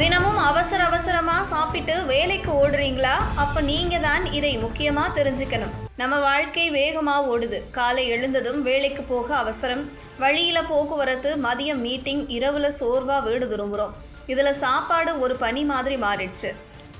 தினமும் அவசர அவசரமா சாப்பிட்டு வேலைக்கு ஓடுறீங்களா? அப்ப நீங்க தான் இதை முக்கியமா தெரிஞ்சுக்கணும். நம்ம வாழ்க்கை வேகமா ஓடுது. காலை எழுந்ததும் வேலைக்கு போக அவசரம். வழியில போக்குவரத்து மதியம் மீட்டிங் இரவுல சோர்வா வீடு திரும்புறோம். இதுல சாப்பாடு ஒரு பனி மாதிரி மாறிடுச்சு.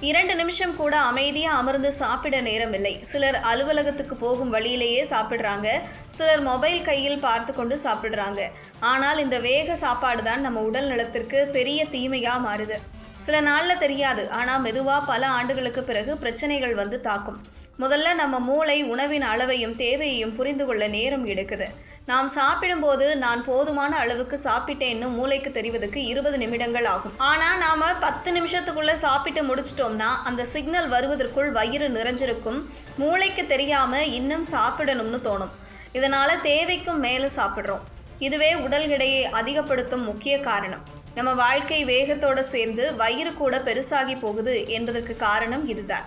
இரண்டு நிமிஷம் கூட அமைதியா அமர்ந்து சாப்பிட நேரம் இல்லை சிலர் அலுவலகத்துக்கு போகும் வழியிலேயே சாப்பிடுறாங்க. சிலர் மொபைல் கையில் பார்த்து கொண்டு சாப்பிடுறாங்க. ஆனால் இந்த வேக சாப்பாடு தான் நம்ம உடல் நலத்திற்கு பெரிய தீமையா மாறுது. சில நாளில் தெரியாது. ஆனால் மெதுவாக பல ஆண்டுகளுக்கு பிறகு பிரச்சனைகள் வந்து தாக்கும். முதல்ல நம்ம மூளை உணவின் அளவையும் தேவையையும் புரிந்து கொள்ள நேரம் எடுக்குது. நாம் சாப்பிடும்போது நான் போதுமான அளவுக்கு சாப்பிட்டேன்னு மூளைக்கு தெரிவதற்கு இருபது நிமிடங்கள் ஆகும். ஆனால் நாம் பத்து நிமிஷத்துக்குள்ளே சாப்பிட்டு முடிச்சிட்டோம்னா அந்த சிக்னல் வருவதற்குள் வயிறு நிறைஞ்சிருக்கும். மூளைக்கு தெரியாமல் இன்னும் சாப்பிடணும்னு தோணும். இதனால் தேவைக்கும் மேலே சாப்பிட்றோம். இதுவே உடல் எடையை அதிகப்படுத்தும் முக்கிய காரணம். நம்ம வாழ்க்கை வேகத்தோடு சேர்ந்து வயிறு கூட பெருசாகி போகுது என்பதற்கு காரணம் இதுதான்.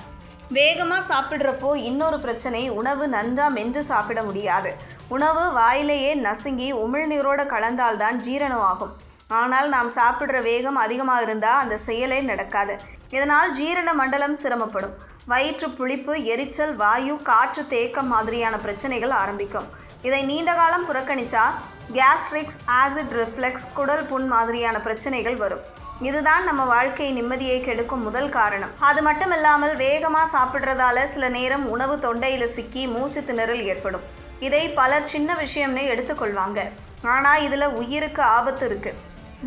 வேகமாக சாப்பிட்றப்போ இன்னொரு பிரச்சனை உணவு நன்றா மென்று சாப்பிட முடியாது. உணவு வாயிலேயே நசுங்கி உமிழ்நீரோடு கலந்தால்தான் ஜீரணம் ஆகும் ஆனால் நாம் சாப்பிட்ற வேகம் அதிகமாக இருந்தால் அந்த செயலே நடக்காது. இதனால் ஜீரண மண்டலம் சிரமப்படும். வயிற்று புளிப்பு எரிச்சல் வாயு காற்று தேக்கம் மாதிரியான பிரச்சனைகள் ஆரம்பிக்கும். இதை நீண்ட காலம் புறக்கணிச்சா கேஸ்ட்ரிக்ஸ் ஆசிட் ரிஃப்ளெக்ஸ் குடல் புண் மாதிரியான பிரச்சனைகள் வரும். இதுதான் நம்ம வாழ்க்கை நிம்மதியை கெடுக்கும் முதல் காரணம். அது மட்டும் இல்லாமல் வேகமாக சாப்பிட்றதால சில நேரம் உணவு தொண்டையில் சிக்கி மூச்சு திணறல் ஏற்படும். இதை பலர் சின்ன விஷயம்னு எடுத்துக்கொள்வாங்க. ஆனால் இதில் உயிருக்கு ஆபத்து இருக்கு.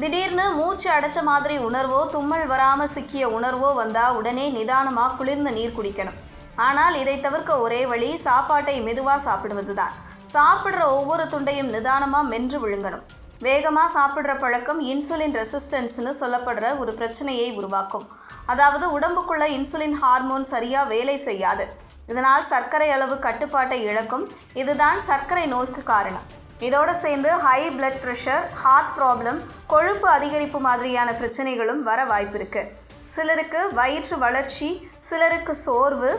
திடீர்னு மூச்சு அடைச்ச மாதிரி உணர்வோ தும்மல் வராமல் சிக்கிய உணர்வோ வந்தால் உடனே நிதானமாக குளிர்ந்த நீர் குடிக்கணும். ஆனால் இதை தவிர்க்க ஒரே வழி சாப்பாட்டை மெதுவாக சாப்பிடுவது தான் சாப்பிட்ற ஒவ்வொரு துண்டையும் நிதானமாக மென்று விழுங்கணும். வேகமாக சாப்பிட்ற பழக்கம் இன்சுலின் ரெசிஸ்டன்ஸ்னு சொல்லப்படுற ஒரு பிரச்சனையை உருவாக்கும். அதாவது உடம்புக்குள்ள இன்சுலின் ஹார்மோன் சரியாக வேலை செய்யாது. இதனால் சர்க்கரை அளவு கட்டுப்பாட்டை இழக்கும். இதுதான் சர்க்கரை நோய்க்கு காரணம். இதோடு சேர்ந்து high blood pressure heart problem கொழுப்பு அதிகரிப்பு மாதிரியான பிரச்சனைகளும் வர வாய்ப்பிருக்கு. சிலருக்கு வயிற்று வளர்ச்சி சிலருக்கு சோர்வு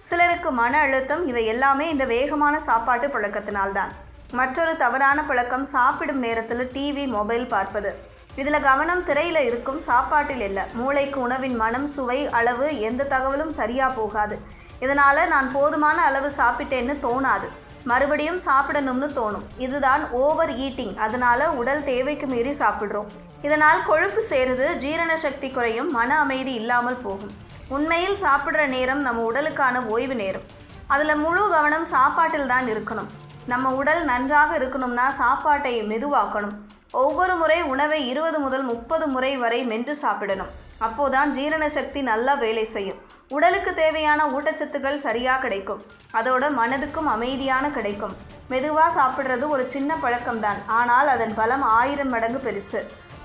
சிலருக்கு மன அழுத்தம் இவை எல்லாமே இந்த வேகமான சாப்பாட்டு பழக்கத்தினால்தான். மற்றொரு தவறான பழக்கம் சாப்பிடும் நேரத்தில் டிவி மொபைல் பார்ப்பது. இதில் கவனம் திரையில் இருக்கும் சாப்பாட்டில் இல்லை. மூளைக்கு உணவின் மனம் சுவை அளவு எந்த தகவலும் சரியாக போகாது. இதனால் நான் போதுமான அளவு சாப்பிட்டேன்னு தோணாது. மறுபடியும் சாப்பிடணும்னு தோணும். இதுதான் ஓவர் ஈட்டிங். அதனால் உடல் தேவைக்கு மீறி சாப்பிட்றோம். இதனால் கொழுப்பு சேருது ஜீரண சக்தி குறையும் மன அமைதி இல்லாமல் போகும். உண்மையில் சாப்பிட்ற நேரம் நம்ம உடலுக்கான ஓய்வு நேரம். அதில் முழு கவனம் சாப்பாட்டில் தான் இருக்கணும். நம்ம உடல் நன்றாக இருக்கணும்னா சாப்பாட்டை மெதுவாக்கணும். ஒவ்வொரு முறை உணவை இருபது முதல் முப்பது முறை வரை மென்று சாப்பிடணும். அப்போதான் ஜீரண சக்தி நல்லா வேலை செய்யும். உடலுக்கு தேவையான ஊட்டச்சத்துக்கள் சரியாக கிடைக்கும். அதோட மனதுக்கும் அமைதியான கிடைக்கும். மெதுவாக சாப்பிட்றது ஒரு சின்ன பழக்கம்தான். ஆனால் அதன் பலம் ஆயிரம் மடங்கு பெருசு.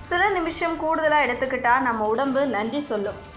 சில நிமிஷம் கூடுதலாக எடுத்துக்கிட்டா நம்ம உடம்பு நன்றி சொல்லும்.